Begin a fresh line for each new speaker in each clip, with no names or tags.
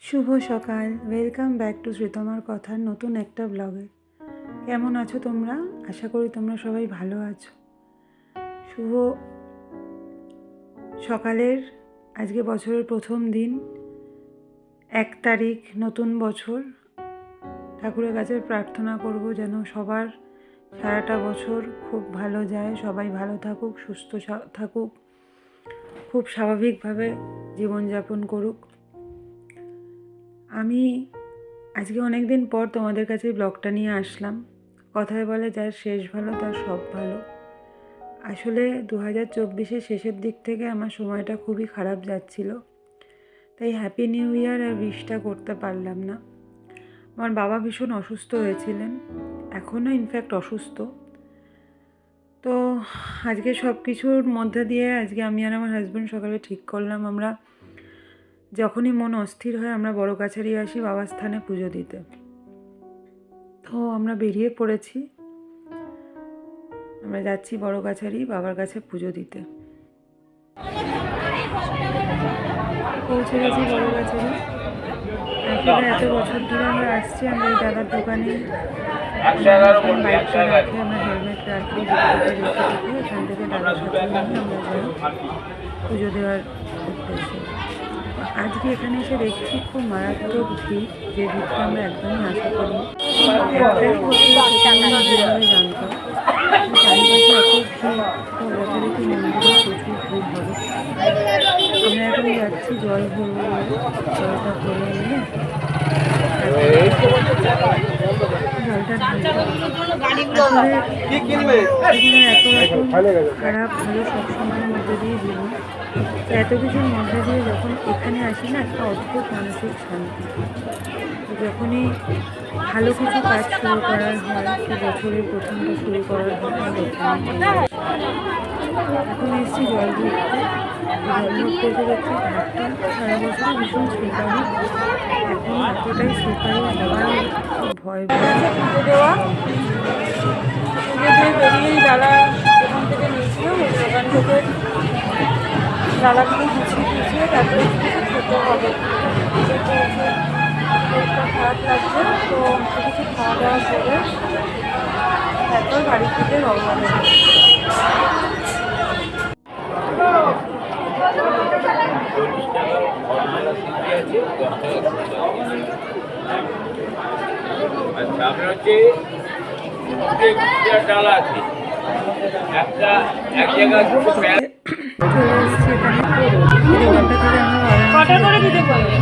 শুভ সকাল। Welcome back to শ্রীতমার কথার নতুন একটা ব্লগে কেমন আছো তোমরা? আশা করি তোমরা সবাই ভালো আছো। শুভ সকালের আজকে বছরের প্রথম দিন। এক তারিখ, নতুন বছর। ঠাকুরের কাছে প্রার্থনা করব যেন সবার সারাটা বছর খুব ভালো যায়। সবাই ভালো থাকুক, সুস্থ থাকুক। খুব স্বাভাবিকভাবে জীবনযাপন করুক। আমি আজকে অনেক দিন পর তোমাদের কাছে ব্লগটা নিয়ে আসলাম। কথায় বলে যার শেষ ভালো, তার সব ভালো। আসলে দু হাজার চব্বিশের শেষের দিক থেকে আমার সময়টা খুবই খারাপ যাচ্ছিল। তাই হ্যাপি নিউ ইয়ার আর উইশটা করতে পারলাম না। আমার বাবা ভীষণ অসুস্থ হয়েছিলেন। এখনও ইনফ্যাক্ট অসুস্থ। তো আজকে সব কিছুর মধ্যে দিয়ে আজকে আমি আর আমার হাজব্যান্ড সকালে ঠিক করলাম। আমরা যখনই মন অস্থির হয়, আমরা বড় কাছারি আসি বাবার স্থানে পুজো দিতে। তো আমরা বেরিয়ে পড়েছি। আমরা যাচ্ছি বড় কাছারি বাবার কাছে পুজো দিতে। পৌঁছে গেছি বড় কাছারি। আসলে এত বছর ধরে আমরা আসছি, আমরা এই দাদার দোকানে। আমরা হেলমেট রাখি এখান থেকে দাদার সাথে আমরা পুজো দেওয়ার উদ্দেশ্যে। আজকে এখানে এসে দেখছি খুব মারাত্মক ভিড় যে ভিড়টা আমরা একদমই আশা করি একটাই হচ্ছে সেটা জানতাম চারিপাশে এত ভিড় তো যথারীতি মন্দিরে প্রচুর ভিড় হবে আমরা এখন যাচ্ছি জল ভরবো জলটা ভরে নিয়ে খারাপ ভালো সবসময়ের মধ্যে দিয়ে জীবন এত কিছুর মধ্যে দিয়ে এখানে আসি না, একটা অদ্ভুত মানসিক শান্তি। যখনই ভালো কিছু কাজ শুরু করার হয় কি বছরের প্রথমটা শুরু করার হয় এখানে এসেছি জল ভরতে জল দেখছি ঘাটটা সারা বছর ভীষণ স্লিপারি এখন এতটাই স্লিপারি হওয়ার ভয় ভয়
দিয়ে থেকে। নিয়েছিলাম থেকে ডালাগুলো গুছিয়ে তারপরে খেতে হবে পেটটা খারাপ লাগছে তো কিছু খাওয়া দাওয়া করে তারপর বাড়ি থেকে রওনা
আচ্ছা আপনার হচ্ছে ডালা আছে।
কটা করে দিতে পারবে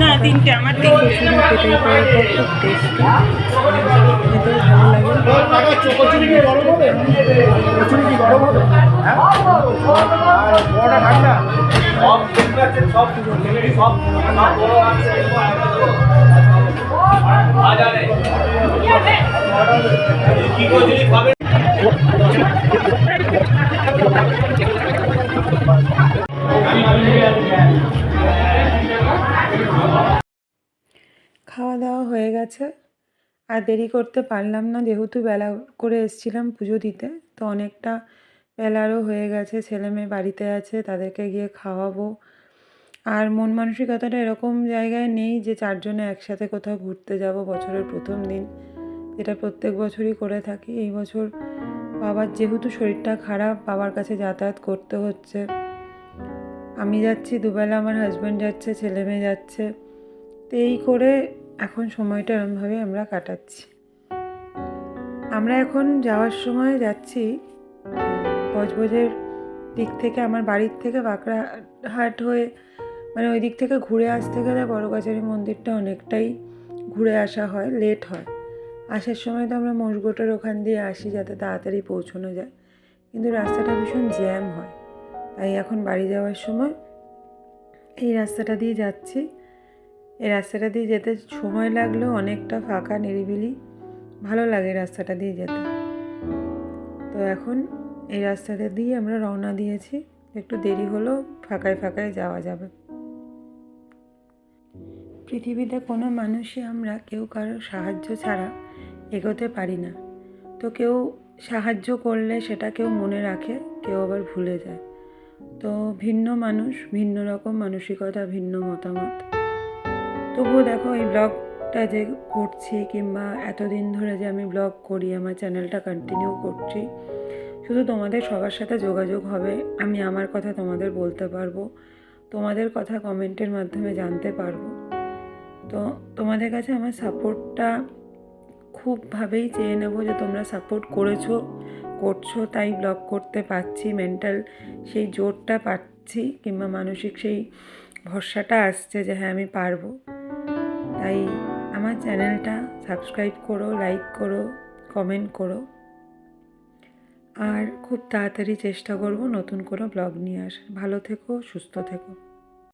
না তিনটে আমার তিনটে।
পেটাই পর খুব টেস্টি খেতেও ভালো লাগে
কি খাবেন
খাওয়া দাওয়া হয়ে গেছে। আর দেরি করতে পারলাম না। যেহেতু বেলা করে এসেছিলাম পুজো দিতে, তো অনেকটা বেলারও হয়ে গেছে। ছেলে মেয়ে বাড়িতে আছে, তাদেরকে গিয়ে খাওয়াবো। আর মন মানসিকতাটা এরকম জায়গায় নেই যে চারজনে একসাথে কোথাও ঘুরতে যাব বছরের প্রথম দিন। যেটা প্রত্যেক বছরই করে থাকি। এই বছর বাবার যেহেতু শরীরটা খারাপ, বাবার কাছে যাতায়াত করতে হচ্ছে। আমি যাচ্ছি, দুবেলা আমার হাজব্যান্ড যাচ্ছে, ছেলে মেয়ে যাচ্ছে। তো এই করে এখন সময়টা এরমভাবে আমরা কাটাচ্ছি। আমরা এখন যাওয়ার সময় যাচ্ছি বজবজের দিক থেকে, আমার বাড়ির থেকে বাঁকড়াহাট হয়ে মানে ওই দিক থেকে ঘুরে আসতে গেলে বড়গাছারি মন্দিরটা অনেকটাই ঘুরে আসা হয় লেট হয়। আসার সময় তো আমরা মোষগোটার ওখান দিয়ে আসি যাতে তাড়াতাড়ি পৌঁছানো যায়। কিন্তু রাস্তাটা ভীষণ জ্যাম হয়। তাই এখন বাড়ি যাওয়ার সময় এই রাস্তাটা দিয়ে যাচ্ছি। এই রাস্তাটা দিয়ে যেতে সময় লাগলেও অনেকটা ফাঁকা, নিরিবিলি। ভালো লাগে রাস্তাটা দিয়ে যেতে। তো এখন এই রাস্তাটা দিয়ে আমরা রওনা দিয়েছি। একটু দেরি হলেও ফাঁকায় ফাঁকায় যাওয়া যাবে। পৃথিবীতে কোনো মানুষই আমরা, কেউ কারোর সাহায্য ছাড়া এগোতে পারি না। তো কেউ সাহায্য করলে সেটা কেউ মনে রাখে, কেউ আবার ভুলে যায়। তো ভিন্ন মানুষ, ভিন্ন রকম মানসিকতা, ভিন্ন মতামত। তবুও দেখো, এই ব্লগটা যে করছি কিংবা এতদিন ধরে যে আমি ব্লগ করি, আমার চ্যানেলটা কন্টিনিউ করছি, শুধু তোমাদের সবার সাথে যোগাযোগ হবে, আমি আমার কথা তোমাদের বলতে পারব, তোমাদের কথা কমেন্টের মাধ্যমে জানতে পারব। তো তোমাদের কাছে আমার সাপোর্টটা খুবভাবেই চেয়ে নেব যে তোমরা সাপোর্ট করেছ, করছ, তাই ব্লগ করতে পারছি মেন্টাল সেই জোরটা পাচ্ছি কিংবা মানসিক সেই ভরসাটা আসছে যে হ্যাঁ আমি পারব। তাই আমার চ্যানেলটা সাবস্ক্রাইব করো লাইক করো কমেন্ট করো। আর খুব তাড়াতাড়ি চেষ্টা করব নতুন কোনো ব্লগ নিয়ে আসার। ভালো থেকো, সুস্থ থেকো।